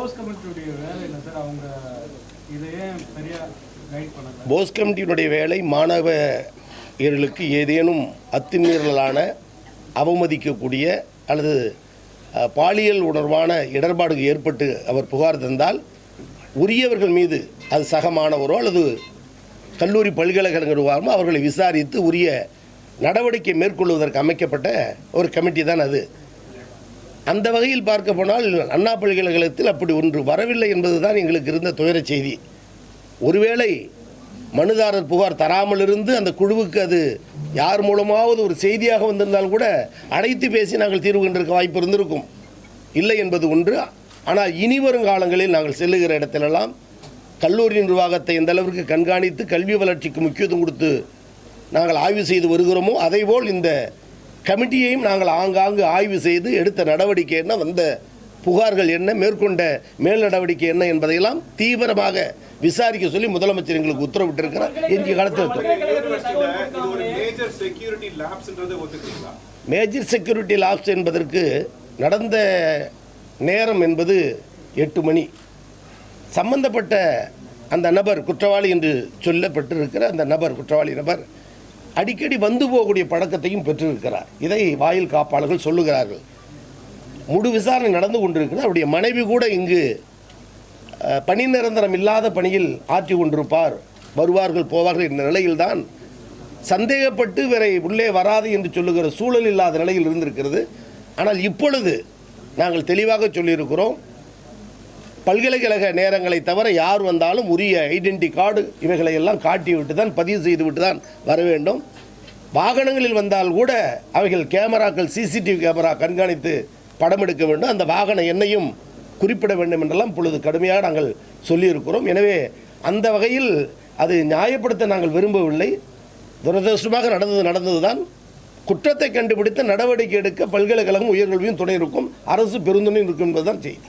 போஸ் கமிட்டியுடைய வேலை என்ன சார்? அவங்க இதையே ஏன் கைட் பண்ணல. போஸ் கமிட்டியினுடைய வேலை மாணவர்களுக்கு ஏதேனும் அத்துமீறலான அவமதிக்கக்கூடிய அல்லது பாலியல் உணர்வான இடர்பாடு ஏற்பட்டு அவர் புகார் தந்தால் உரியவர்கள் மீது அது சக மாணவரோ அல்லது கல்லூரி பல்கலைக்கழக நிர்வாகமோ அவர்களை விசாரித்து உரிய நடவடிக்கை மேற்கொள்வதற்கு அமைக்கப்பட்ட ஒரு கமிட்டி தான் அது. அந்த வகையில் பார்க்க போனால் அண்ணா பல்கலைக்கழகத்தில் அப்படி ஒன்று வரவில்லை என்பதுதான் எங்களுக்கு இருந்த துயரச் செய்தி. ஒருவேளை மனுதாரர் புகார் தராமல் இருந்து அந்த குழுவுக்கு அது யார் மூலமாவது ஒரு செய்தியாக வந்திருந்தால் கூட அடைத்து பேசி நாங்கள் தீர்வு கண்டிருக்க வாய்ப்பு இருந்திருக்கும். இல்லை என்பது ஒன்று. ஆனால் இனி வரும் காலங்களில் நாங்கள் செல்லுகிற இடத்திலெல்லாம் கல்லூரி நிர்வாகத்தை எந்த அளவிற்கு கண்காணித்து கல்வி வளர்ச்சிக்கு முக்கியத்துவம் கொடுத்து நாங்கள் ஆய்வு செய்து வருகிறோமோ அதேபோல் இந்த கமிட்டியையும் நாங்கள் ஆங்காங்கு ஆய்வு செய்து எடுத்த நடவடிக்கை என்ன வந்த புகார்கள் என்ன மேற்கொண்ட மேல் நடவடிக்கை என்ன என்பதையெல்லாம் தீவிரமாக விசாரிக்க சொல்லி முதலமைச்சர் எங்களுக்கு உத்தரவிட்டிருக்கிறார். இன்றைய காலத்தில் மேஜர் செக்யூரிட்டி லாப்ஸ் என்பதற்கு நடந்த நேரம் என்பது எட்டு மணி. சம்பந்தப்பட்ட அந்த நபர் குற்றவாளி என்று சொல்லப்பட்டிருக்கிற அந்த நபர் குற்றவாளி நபர் அடிக்கடி வந்து போகக்கூடிய பழக்கத்தையும் பெற்றிருக்கிறார். இதை வாயில் காப்பாளர்கள் சொல்லுகிறார்கள். முழு விசாரணை நடந்து கொண்டிருக்கிறது. அவருடைய மனைவி கூட இங்கு பணி நிரந்தரம் இல்லாத பணியில் ஆற்றி கொண்டிருப்பார். வருவார்கள் போவார்கள் என்ற நிலையில்தான் சந்தேகப்பட்டு வேறை உள்ளே வராது என்று சொல்லுகிற சூழல் இல்லாத நிலையில் இருந்திருக்கிறது. ஆனால் இப்பொழுது நாங்கள் தெளிவாக சொல்லியிருக்கிறோம். பல்கலைக்கழக நேரங்களை தவிர யார் வந்தாலும் உரிய ஐடென்டி கார்டு இவைகளை எல்லாம் காட்டிவிட்டு தான் பதிவு செய்துவிட்டு தான் வர வேண்டும். வாகனங்களில் வந்தால் கூட அவைகள் கேமராக்கள் சிசிடிவி கேமரா கண்காணித்து படம் எடுக்க வேண்டும். அந்த வாகன எண்ணையும் குறிப்பிட வேண்டும் என்றெல்லாம் பொழுது கடுமையாக நாங்கள் சொல்லியிருக்கிறோம். எனவே அந்த வகையில் அது நியாயப்படுத்த நாங்கள் விரும்பவில்லை. துரதிருஷ்டமாக நடந்தது நடந்தது தான் குற்றத்தை கண்டுபிடித்து நடவடிக்கை எடுக்க பல்கலைக்கழகம் உயர்கல்வியும் துணை இருக்கும் அரசு பெருந்துணையும் இருக்கும் என்பதுதான் செய்தி.